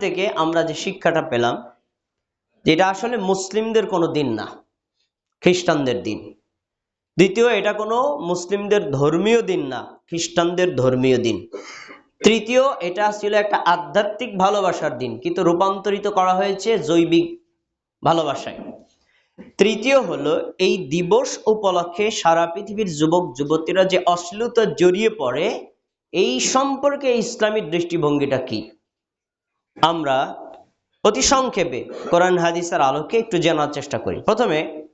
থেকে আমরা যে শিক্ষাটা পেলাম, যেটা আসলে মুসলিমদের কোনো দিন না, খ্রিস্টানদের দিন। দ্বিতীয়, এটা কোনো মুসলিমদের ধর্মীয় দিন না, খ্রিস্টানদের ধর্মীয় দিন। তৃতীয়, এটা ছিল একটা আধ্যাত্মিক ভালোবাসার দিন, কিন্তু রূপান্তরিত করা হয়েছে জৈবিক ভালোবাসায়। তৃতীয় হলো, এই দিবস উপলক্ষে সারা পৃথিবীর যুবক, যুবতীরা যে অশ্লীলতা জড়িয়ে পড়ে, এই সম্পর্কে ইসলামী দৃষ্টিভঙ্গিটা কি? আমরা অতি সংক্ষেপে কোরআন হাদিসের আলোকে একটু জানার চেষ্টা করি। প্রথমে,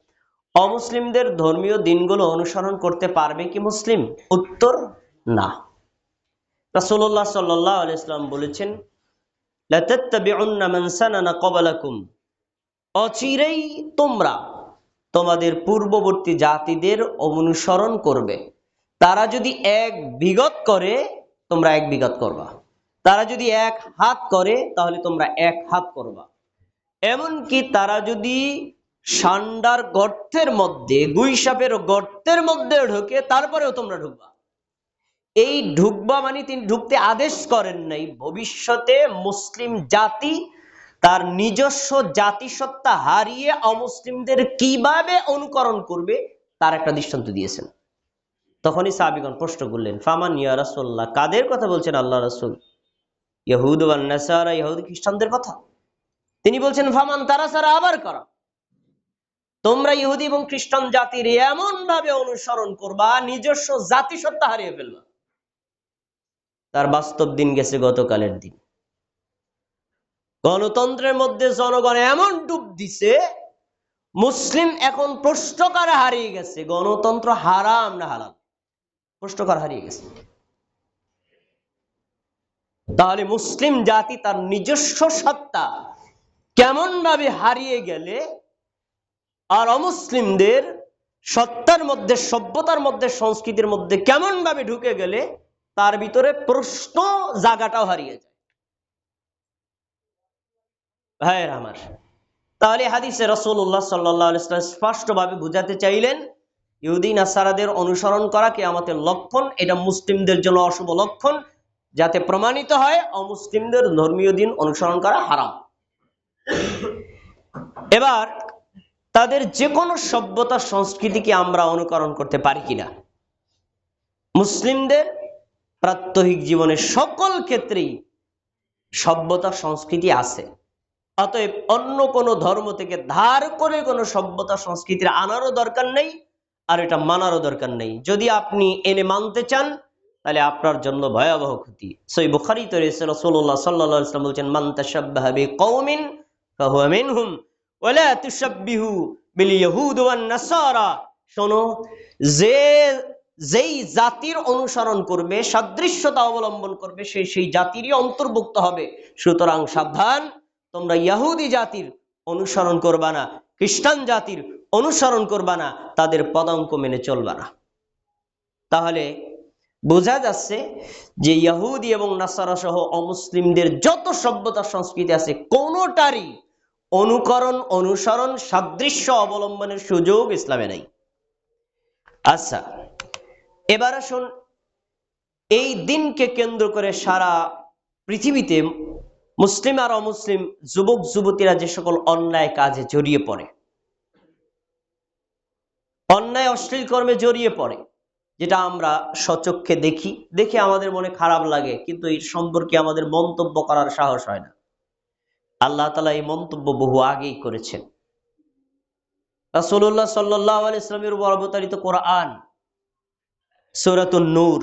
অমুসলিমদের ধর্মীয় দিনগুলো অনুসরণ করতে পারবে কি মুসলিম? উত্তর, না। রাসূলুল্লাহ সাল্লাল্লাহু আলাইহি ইসলাম বলেছেন অচিরেই তোমরা তোমাদের পূর্ববর্তী জাতিদের অনুসরণ করবে। তারা যদি এক বিগত করে, তোমরা এক বিগত করবা। তারা যদি এক হাত করে, তাহলে তোমরা এক হাত করবা। এমনকি তারা যদি সান্ডার গর্তের মধ্যে গুইসাপের গর্তের মধ্যে ঢুকে, তারপরেও তোমরা ঢুকবা। এই ঢুকবা মানে তিনি ঢুকতে আদেশ করেন নাই। ভবিষ্যতে মুসলিম জাতি তার নিজস্ব জাতিসত্তা হারিয়ে অমুসলিমদের কীভাবে অনুকরণ করবে, তার একটা দৃষ্টান্ত দিয়েছেন। তখনই সাহাবিগণ প্রশ্ন করলেন, ফামান ইয়া রাসূলুল্লাহ? কাদের কথা বলছেন আল্লাহ রাসূল? ইহুদ নাসারা ইহুদি খ্রিস্টানদের কথা। তিনি বলছেন, ফামান তারা সারা আবার করা। তোমরা ইহুদি এবং খ্রিস্টান জাতির এমন ভাবে অনুসরণ করবা, নিজস্ব জাতিসত্তা হারিয়ে ফেলবা। তার বাস্তব দিন গেছে গতকালের দিন। গণতন্ত্রের মধ্যে জনগণ এমন ডুব দিছে, মুসলিম এখন প্রশ্নকার হারিয়ে গেছে, গণতন্ত্র হারাম না হারাম প্রশ্নকার হারিয়ে গেছে। তাহলে মুসলিম জাতি তার নিজস্ব সত্তা কেমন ভাবে হারিয়ে গেলে আর অমুসলিমদের সত্তার মধ্যে, সভ্যতার মধ্যে, সংস্কৃতির মধ্যে কেমন ভাবে ঢুকে গেলে তার ভিতরে প্রশ্ন জায়গাটাও হারিয়ে যায়। ভাইয়ের আমার, তাহলে হাদিসে রসুল্লাহ সাল্লাহ স্পষ্টভাবে বুঝাতে চাইলেন ইহুদিন আসারাদের অনুসরণ করা কে আমাদের লক্ষণ, এটা মুসলিমদের জন্য অশুভ লক্ষণ যাতে প্রমাণিত হয় অমুসলিমদের ধর্মীয় দিন অনুসরণ করা হারাম। এবার তাদের যে কোনো সভ্যতা সংস্কৃতিকে আমরা অনুকরণ করতে পারি কিনা। মুসলিমদের প্রাত্যহিক জীবনের সকল ক্ষেত্রেই সভ্যতা সংস্কৃতি আছে। অতএব অন্য কোনো ধর্ম থেকে ধার করে কোনো সভ্যতা সংস্কৃতির আনারও দরকার নেই আর এটা মানারও দরকার নেই। যদি আপনি এনে মানতে চান তাহলে আপনার জন্য ভয়াবহ ক্ষতি। সই বুখারি তো রয়েছে রসুল্লাহ সাল্লাহ ইসলাম বলছেন মান্তাসাবি কৌমিন মিনহুম ওয়ালা তুসাব্বিহু বিল ইয়াহুদ নাসারা শোনো, যে, যেই জাতির অনুসরণ করবে, সাদৃশ্যতা অবলম্বন করবে, সে সেই জাতিরই অন্তর্ভুক্ত হবে। সুতরাং সাবধান, তোমরা ইয়াহুদি জাতির অনুসরণ করবা না, খ্রিস্টান জাতির অনুসরণ করবা না, তাদের পদাঙ্ক মেনে চলবা না। তাহলে বোঝা যাচ্ছে যে ইয়াহুদি এবং নাসারা সহ অমুসলিমদের যত সভ্যতা সংস্কৃতি আছে, কোনোটারই অনুকরণ, অনুসরণ, সাদৃশ্য অবলম্বনের সুযোগ ইসলামে নেই। আচ্ছা এবার আসুন এই দিনকে কেন্দ্র করে সারা পৃথিবীতে মুসলিম আর অমুসলিম, যুবক, যুবতীরা যে সকল অন্যায় কাজে জড়িয়ে পড়ে, অন্যায় অশ্লীল কর্মে জড়িয়ে পড়ে যেটা আমরা সচক্ষে দেখি, দেখে আমাদের মনে খারাপ লাগে, কিন্তু এই সম্পর্কে আমাদের মন্তব্য করার সাহস হয় না। আল্লাহ তালা এই মন্তব্য বহু আগেই করেছেন। রাসুল্লাহ সাল্লাহ আলি ইসলামের উপর অবতারিত কোরআন, সৌরাতুন নূর,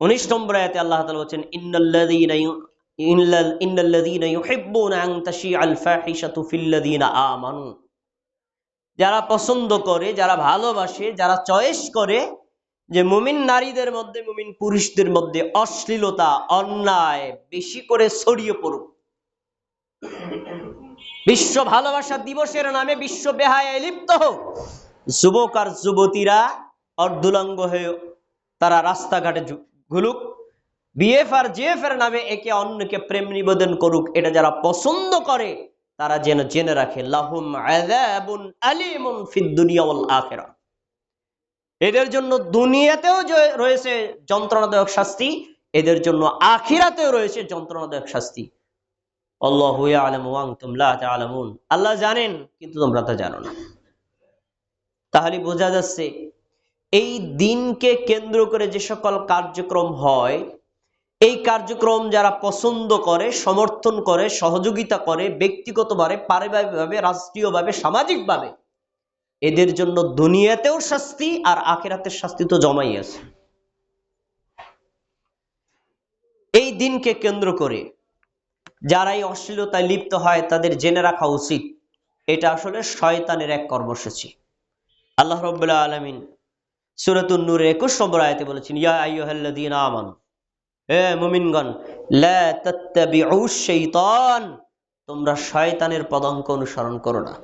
উনিশ নম্বর আয়াতে আল্লাহ তালা বলছেন, ইন্নাল্লাযীনা ইউহিব্বুনা আন যারা পছন্দ করে, যারা ভালোবাসে, যারা চয়েস করে যে মুমিন নারীদের মধ্যে, মুমিন পুরুষদের মধ্যে অশ্লীলতা, অন্যায় বেশি করে ছড়িয়ে পড়ুক। বিশ্ব ভালোবাসা দিবসের নামে বিশ্ব বেহায় লিপ্ত হোক। যুবক আর যুবতীরা অর্ধুলঙ্গ হয়ে তারা রাস্তাঘাটে ঘুলুক বিএফ আর জিএফ এর নামে একে অন্যকে প্রেম নিবেদন করুক, এটা যারা পছন্দ করে তারা যেন জেনে রাখে, লাহুম আলিমুন ফিদ আখিরা এদের জন্য দুনিয়াতেও রয়েছে যন্ত্রণাদায়ক শাস্তি, এদের জন্য আখিরাতেও রয়েছে যন্ত্রণাদায়ক শাস্তি। আল্লাহু আল্লাহ জানেন, কিন্তু তোমরা তা জানো না। তাহলে বোঝা যাচ্ছে, এই দিনকে কেন্দ্র করে যে সকল কার্যক্রম হয় এই কার্যক্রম যারা পছন্দ করে, সমর্থন করে, সহযোগিতা করে, ব্যক্তিগতভাবে, পারিবারিকভাবে, রাষ্ট্রীয়ভাবে, সামাজিকভাবে, এদের জন্য দুনিয়াতেও শাস্তি আর আখেরাতের শাস্তি তো জমাই আছে। এই দিনকে কেন্দ্র করে যারা এই অশ্লীলতায় লিপ্ত হয়, তাদের জেনে রাখা উচিত, এটা আসলে শয়তানের এক কর্মসূচি। আল্লাহ রব্বুল্লাহ আলমিন সুরাতুন নূরের একুশ নম্বর আয়তে বলেছেন, ইয়া আইয়ুহাল্লাযীন আমানু লা তোমরা শয়তানের পদঙ্ক অনুসরণ করো না।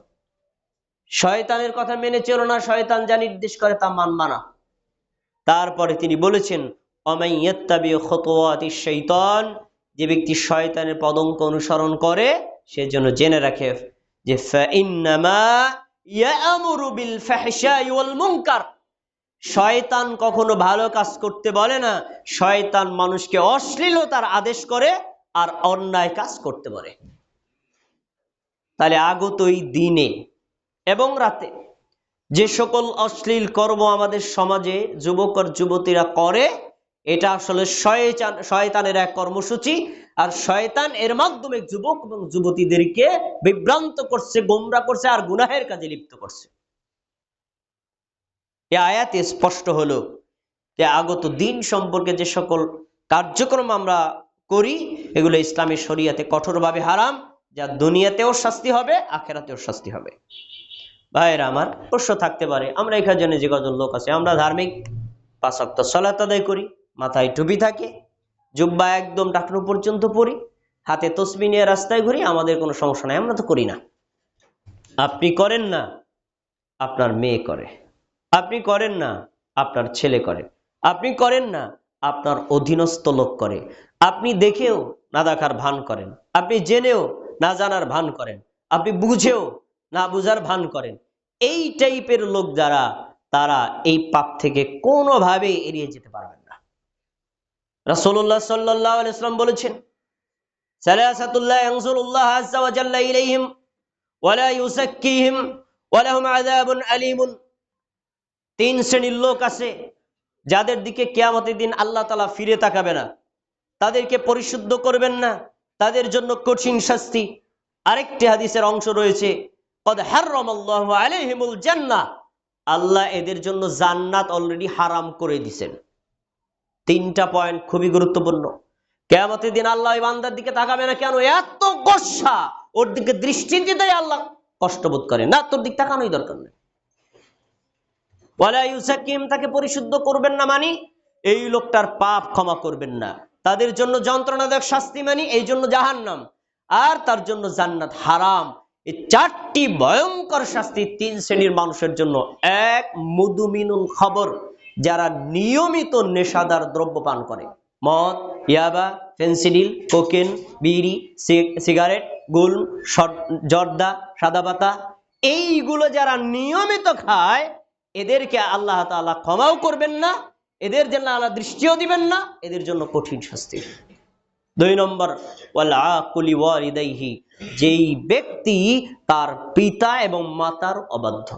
শয়তানের কথা মেনে চলো না, শয়তান যা নির্দেশ করে তা মানবা না। তারপরে তিনি বলেছেন ইয়াত্তাবিউ যে ব্যক্তি শয়তানের পদঙ্ক অনুসরণ করে, সে যেন জেনে রাখে যে মুনকার। শয়তান কখনো ভালো কাজ করতে বলে না। শয়তান মানুষকে অশ্লীলতার আদেশ করে আর অন্যায় কাজ করতে বলে। তাহলে আগত এই দিনে এবং রাতে যে সকল অশ্লীল কর্ম আমাদের সমাজে যুবক আর যুবতীরা করে, এটা আসলে শয়তান, শয়তানের এক কর্মসূচি। আর শয়তান এর মাধ্যমে যুবক এবং যুবতীদেরকে বিভ্রান্ত করছে, গোমরা করছে আর গুনাহের কাজে লিপ্ত করছে। এ আয়াতে স্পষ্ট হলো যে আগত দিন সম্পর্কে যে সকল কার্যক্রম আমরা করি, এগুলো ইসলামের শরিয়াতে কঠোরভাবে হারাম, যা দুনিয়াতেও শাস্তি হবে, আখেরাতেও শাস্তি হবে। ভাইয়েরা আমার অবশ্য থাকতে পারে, আমরা এখানে যে কজন লোক আছে, আমরা ধার্মিক পাঁচক্ত সলাত আদায় করি, মাথায় টুপি থাকে, জুব্বা একদম টাকনো পর্যন্ত পরি হাতে তসবি নিয়ে রাস্তায় ঘুরি, আমাদের কোনো সমস্যা নাই, আমরা তো করি না। আপনি করেন না, আপনার মেয়ে করে। আপনি করেন না, আপনার ছেলে করে। আপনি করেন না, আপনার অধীনস্থ লোক করে। আপনি দেখেও না দেখার ভান করেন। আপনি জেনেও না জানার ভান করেন। আপনি বুঝেও না বুঝার ভান করেন। এই টাইপের লোক যারা, তারা এই পাপ থেকে কোনোভাবে এড়িয়ে যেতে পারবেন না। রাসূলুল্লাহ সাল্লাল্লাহু আলাইহি ওয়াসাল্লাম বলেছেন আযাবুন আলীমুন। তিন শ্রেণির লোক আছে, যাদের দিকে কেয়ামতের দিন আল্লাহ তালা ফিরে তাকাবে না। তাদেরকে পরিশুদ্ধ করবেন না, তাদের জন্য কঠিন শাস্তি। আরেকটি হাদিসের অংশ রয়েছে আল্লাহ এদের জন্য জান্নাত অলরেডি হারাম করে দিছেন। তিনটা পয়েন্ট খুবই গুরুত্বপূর্ণ। কেয়ামতের দিন আল্লাহ এই বান্দার দিকে তাকাবে না কেন? এত গোসা, ওর দিকে দৃষ্টি দিতেই আল্লাহ কষ্টবোধ করে। না, তোর দিক তাকানোই দরকার নেই। তাকে পরিশুদ্ধ করবেন না মানি, এই লোকটার পাপ ক্ষমা করবেন না। তাদের জন্য যন্ত্রণাদায়ক শাস্তি মানি, এই জন্য জাহান্নাম। আর তার জন্য জান্নাত হারাম। এই চারটি ভয়ঙ্কর শাস্তি তিন শ্রেণির মানুষের জন্য। এক, মুদুমিনুল খবর, যারা নিয়মিত নেশাদার দ্রব্য পান করে। মদ, ইয়াবা, ফেন্সিডিল, কোকেন, বিড়ি সিগারেট গুল জর্দা, সাদা পাতা, এইগুলো যারা নিয়মিত খায় এদেরকে আল্লাহ তাআলা ক্ষমাও করবেন না, এদের জন্য আল্লাহ দৃষ্টিও দিবেন না, এদের জন্য কঠিন শাস্তি। দুই নম্বর ওয়ালিদাইহি, যেই ব্যক্তি তার পিতা এবং মাতার অবাধ্য।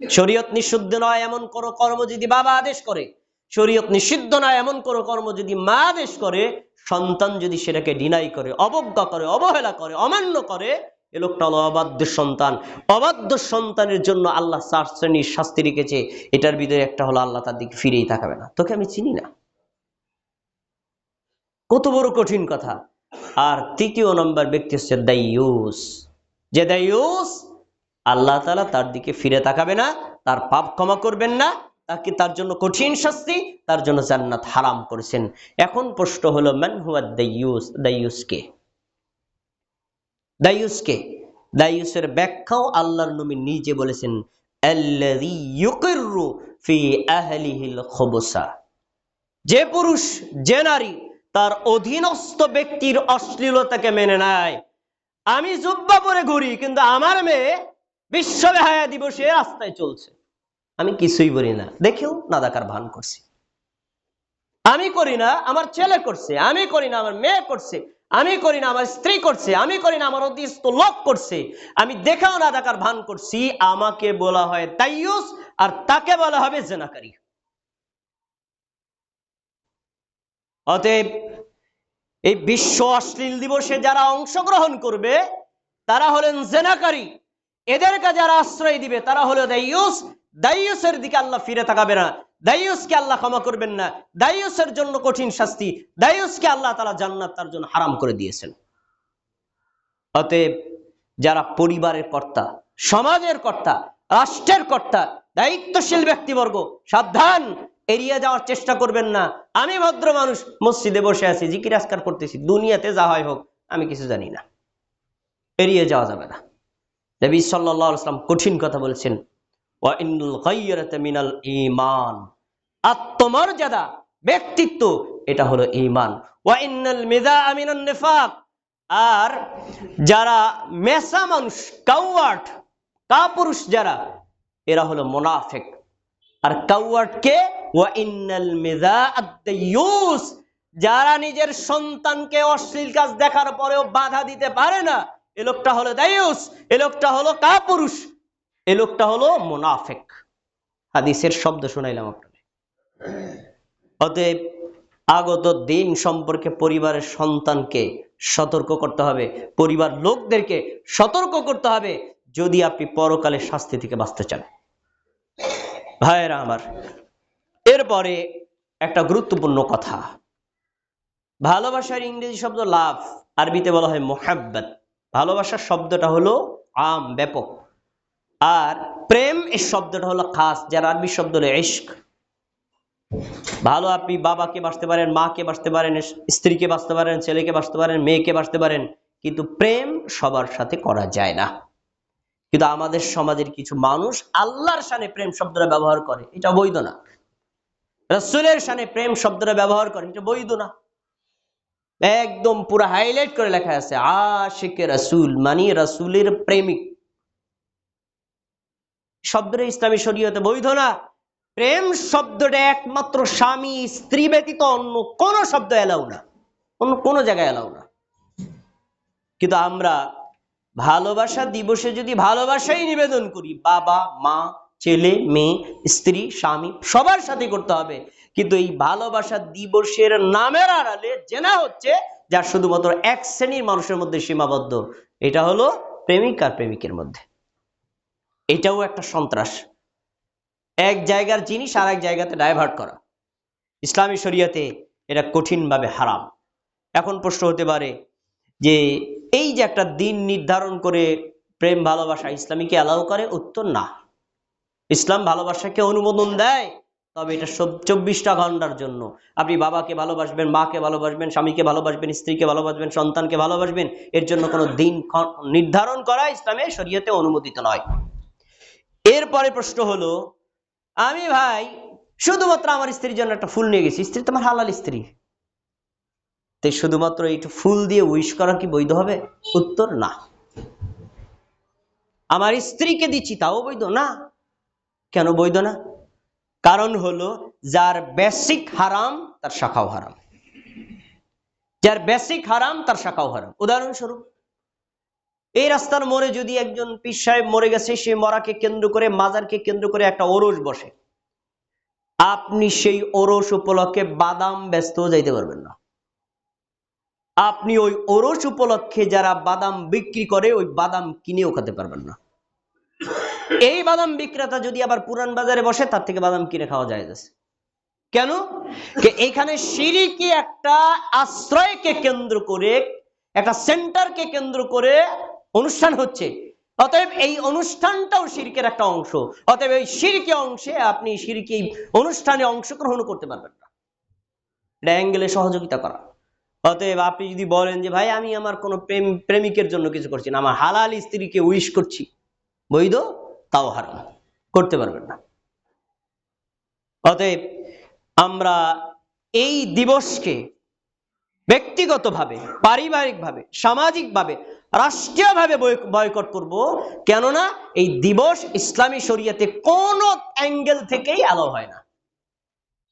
শরীয়ত নিষিদ্ধ নয় এমন কোনো কর্ম যদি বাবা আদেশ করে, শরীয়ত নিষিদ্ধ নয় এমন কোনো কর্ম যদি মা আদেশ করে, সন্তান যদি সেটাকে ডিনাই করে, অবজ্ঞা করে, অবহেলা করে, অমান্য করে এ লোকটা হলো অবাধ্য সন্তান। অবাধ্য সন্তানের জন্য আল্লাহ চার শ্রেণির শাস্তি রেখেছে। এটার ভিতরে একটা হলো আল্লাহ তার দিকে ফিরেই তাকাবে না। তোকে আমি চিনি না। কত বড় কঠিন কথা। আর তৃতীয় নম্বর ব্যক্তি হচ্ছে দাইয়ুস। যে দাইয়ুস আল্লাহ তালা তার দিকে ফিরে তাকাবে না, তার পাপ ক্ষমা করবেন না, তাকে তার জন্য কঠিন শাস্তি, তার জন্য জান্নাত হারাম করেছেন। এখন প্রশ্ন হলো, মান হুয়া দাইয়ুস, দাইয়ুসকে? দাইয়ুসকে দাইয়ুসের ব্যাখ্যাও আল্লাহর নবী নিজে বলেছেন যে পুরুষ, যে নারী তার অধীনস্থ ব্যক্তির অশ্লীলতাকে মেনে নেয়। আমি জুব্বা পরে ঘুরি, কিন্তু আমার মেয়ে বিশ্ব বেহায়া দিবসে রাস্তায় চলছে। আমি কিছুই বলি না। দেখেও নাদাকার ভান করছি। আমি করি না, আমার ছেলে করছে, আমি করি না, আমার মেয়ে করছে। আমি করি না, আমার স্ত্রী করছে, আমি করি না, আমার অধীস্ত লোক করছে। আমি দেখাও না, দেখার ভান করছি, আমাকে বলা হয় তাইয়ুস, আর তাকে বলা হবে জেনাকারী। অতএব এই বিশ্ব অশ্লীল দিবসে যারা অংশগ্রহণ করবে, তারা হলেন জেনাকারী। এদেরকে যারা আশ্রয় দিবে, তারা হলো দাইয়ুস দাইয়ুসের দিকে আল্লাহ ফিরে তাকাবে না। দাইয়ুসকে আল্লাহ ক্ষমা করবেন না। দাইয়ুসের জন্য কঠিন শাস্তি। দাইয়ুসকে আল্লাহ তালা জান্নাত তার জন্য হারাম করে দিয়েছেন। অতএব যারা পরিবারের কর্তা, সমাজের কর্তা, রাষ্ট্রের কর্তা, দায়িত্বশীল ব্যক্তিবর্গ, সাবধান, এড়িয়ে যাওয়ার চেষ্টা করবেন না। আমি ভদ্র মানুষ, মসজিদে বসে আছি, জিকির আসকার করতেছি, দুনিয়াতে যা হয় হোক, আমি কিছু জানি না। এড়িয়ে যাওয়া যাবে না। নবী সাল্লাল্লাহু আলাইহি ওয়াসাল্লাম কঠিন কথা বলছেন। ওয়া ঈমান। আত্মমর্যাদা ব্যক্তিত্ব, এটা হলো ইমান আর যারা মেসা মানুষ কাউয়ার্ড কাপুরুষ যারা, এরা হলো মোনাফেক। আর মিজা আদ-দাইয়ুস যারা নিজের সন্তানকে অশ্লীল কাজ দেখার পরেও বাধা দিতে পারে না, এ লোকটা হলো দায়ুস, এ লোকটা হলো কাপুরুষ, এ লোকটা হলো মোনাফেক। হাদিসের শব্দ শোনাইলাম আপনাকে অতএব আগত দিন সম্পর্কে পরিবারের সন্তানকে সতর্ক করতে হবে, পরিবার লোকদেরকে সতর্ক করতে হবে যদি আপনি পরকালে শাস্তি থেকে বাঁচতে চান। ভাইয়েরা আমার, এরপরে একটা গুরুত্বপূর্ণ কথা। ভালোবাসার ইংরেজি শব্দ লাভ, আরবিতে বলা হয় মোহাব্বত। ভালোবাসার শব্দটা হলো আম, ব্যাপক। আর প্রেম, এই শব্দটা হলো খাস, যার আরবি শব্দ হলো ইশক। ভালো আপনি বাবাকে বাঁচতে পারেন, মাকে বাঁচতে পারেন, স্ত্রীকে বাঁচতে পারেন, ছেলেকে বাঁচতে পারেন, মেয়েকে বাঁচতে পারেন, কিন্তু প্রেম সবার সাথে করা যায় না। কিন্তু আমাদের সমাজের কিছু মানুষ আল্লাহর সানে প্রেম শব্দটা ব্যবহার করে, এটা বৈধ না। রসুলের সানে প্রেম শব্দটা ব্যবহার করে, এটা বৈধ না। একদম পুরো হাইলাইট করে লেখা আছে, আশিকে রাসুল মানে রাসুলের প্রেমিক। শব্দটা ইসলামী শরীয়তে বৈধ না। প্রেম শব্দটা একমাত্র স্বামী, স্ত্রী ব্যতীত অন্য কোনো শব্দ এলাও না। অন্য কোনো জায়গায় এলাও না। কিন্তু আমরা ভালোবাসা দিবসে যদি ভালোবাসাই নিবেদন করি, বাবা, মা, ছেলে, মেয়ে, স্ত্রী, স্বামী, সবার সাথে করতে হবে। কিন্তু এই ভালোবাসা দিবসের নামের আড়ালে জেনা হচ্ছে যা শুধুমাত্র এক শ্রেণির মানুষের মধ্যে সীমাবদ্ধ। এটা হলো প্রেমিক আর প্রেমিকের মধ্যে। এটাও একটা সন্ত্রাস। এক জায়গার জিনিস আর এক জায়গাতে ডাইভার্ট করা। ইসলামী শরিয়াতে এটা কঠিনভাবে হারাম। এখন প্রশ্ন হতে পারে যে এই যে একটা দিন নির্ধারণ করে প্রেম, ভালোবাসা ইসলামীকে অ্যালাউ করে, উত্তর না। ইসলাম ভালোবাসাকে অনুমোদন দেয়, তবে এটা সব চব্বিশটা ঘণ্টার জন্য। আপনি বাবাকে ভালোবাসবেন, মাকে ভালোবাসবেন, স্বামীকে ভালোবাসবেন, স্ত্রীকে ভালোবাসবেন, সন্তানকে ভালোবাসবেন, এর জন্য কোনো দিন নির্ধারণ করা ইসলামে শরীয়তে অনুমোদিত নয়। এরপরে প্রশ্ন হলো আমি ভাই, শুধুমাত্র আমার স্ত্রীর জন্য একটা ফুল নিয়ে গেছি। স্ত্রী তোমার হালাল স্ত্রী। তাই শুধুমাত্র এইটু ফুল দিয়ে উইশ করা কি বৈধ হবে? উত্তর না। আমার স্ত্রীকে দিচ্ছি তাও বৈধ না। কেন বৈধ না? কারণ হলো, যার বেসিক হারাম, তার শাখাও হারাম। যার বেসিক হারাম, তার শাখাও হারাম। উদাহরণস্বরূপ এই রাস্তার মোড়ে যদি একজন পীর সাহেব মরে গেছে, সে মরাকে কেন্দ্র করে, মাজারকে কেন্দ্র করে একটা ওরস বসে। আপনি সেই ওরস উপলক্ষে বাদাম ব্যস্ত যাইতে পারবেন না। আপনি ওই ওরস উপলক্ষে যারা বাদাম বিক্রি করে, ওই বাদাম কিনেও খেতে পারবেন না। এই বাদাম বিক্রেতা যদি আবার পুরান বাজারে বসে, তার থেকে বাদাম কিনে খাওয়া যায় কেন? এখানে সিঁড়িকে একটা আশ্রয়কে কেন্দ্র করে, একটা সেন্টারকে কেন্দ্র করে অনুষ্ঠান হচ্ছে। অতএব এই অনুষ্ঠানটাও শিরকের একটা অংশ। অতএব এই সিরকি অংশে আপনি সিরকি অনুষ্ঠানে অংশগ্রহণ করতে পারবেন না। এটা অ্যাঙ্গেলে সহযোগিতা করা। অতএব আপনি যদি বলেন যে, ভাই, আমি আমার কোনো প্রেম, প্রেমিকের জন্য কিছু করছি না। আমার হালাল স্ত্রীকে উইশ করছি। বৈধ? তাও হারাম। করতে পারবেন না। অতএব আমরা এই দিবসকে ব্যক্তিগতভাবে, পারিবারিকভাবে, সামাজিকভাবে রাষ্ট্রীয়ভাবে বয়কট করব। কেননা এই দিবস ইসলামী শরিয়াতে কোন অ্যাঙ্গেল থেকেই আলো হয় না।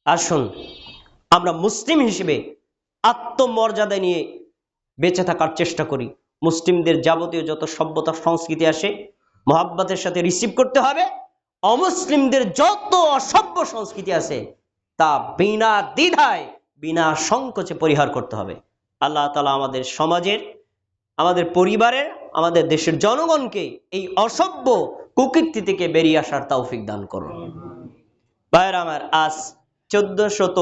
আসুন আমরা মুসলিম হিসেবে আত্মমর্যাদা নিয়ে বেঁচে থাকার চেষ্টা করি। মুসলিমদের যাবতীয় যত সভ্যতা সংস্কৃতি আসে, মোহাব্বতের সাথে রিসিভ করতে হবে। অমুসলিমদের যত অসভ্য সংস্কৃতি আছে, তা বিনা দ্বিধায়, বিনা সংকোচে পরিহার করতে হবে। আল্লাহ তালা আমাদের সমাজের আমাদের পরিবারের আমাদের দেশের জনগণকে এই অসভ্য কুকীর্তি থেকে বেরিয়ে আসার তৌফিক দান করুন। ভাইয়ের আমার, আজ চোদ্দ শত